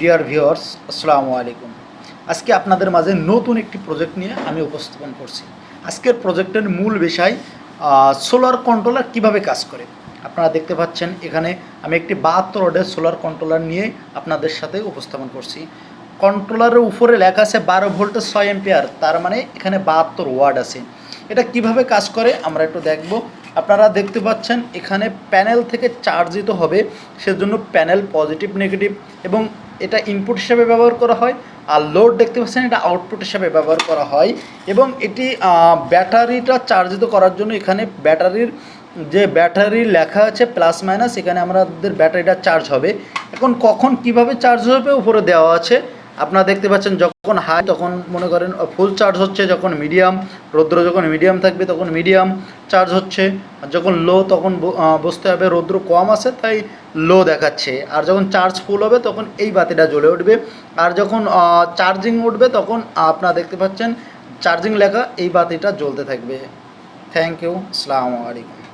Dear viewers আসসালামু আলাইকুম। আজকে আপনাদের মাঝে নতুন একটি প্রজেক্ট নিয়ে আমি উপস্থাপন করছি। আজকের প্রজেক্টের মূল বিষয় সোলার কন্ট্রোলার কীভাবে কাজ করে? আপনারা দেখতে পাচ্ছেন এখানে আমি একটি বাহাত্তর ওয়ার্ডের সোলার কন্ট্রোলার নিয়ে আপনাদের সাথে উপস্থাপন করছি। কন্ট্রোলারের উপরে লেখা আছে বারো ভোল্টের ছয় এম্পিয়ার তার মানে এখানে বাহাত্তর ওয়ার্ড আছে। এটা কীভাবে কাজ করে আমরা একটু দেখব। আপনারা দেখতে পাচ্ছেন, এখানে প্যানেল থেকে চার্জিত হবে, সেজন্য প্যানেল পজিটিভ নেগেটিভ এবং এটা ইনপুট হিসাবে ব্যবহার করা হয় আর লোড দেখতে পাচ্ছেন, এটা আউটপুট হিসাবে ব্যবহার করা হয় এবং এটি ব্যাটারিটা চার্জিত করার জন্য এখানে ব্যাটারির যে ব্যাটারি লেখা আছে প্লাস মাইনাস এখানে আমাদের ব্যাটারিটা চার্জ হবে। এখন কখন কীভাবে চার্জ হবে, উপরে দেওয়া আছে। আপনারা দেখতে পাচ্ছেন যখন হাই তখন মনে করেন ফুল চার্জ হচ্ছে যখন মিডিয়াম রৌদ্র যখন মিডিয়াম থাকবে তখন মিডিয়াম চার্জ হচ্ছে। আর যখন লো তখন ব- আহ, হবে রৌদ্র কম আছে তাই লো দেখাচ্ছে। আর যখন চার্জ ফুল হবে তখন এই বাতিটা জ্বলে উঠবে। আর যখন চার্জিং উঠবে তখন আপনারা দেখতে পাচ্ছেন চার্জিং লেখা এই বাতিটা জ্বলতে থাকবে। থ্যাংক ইউ আসসালামু আলাইকুম।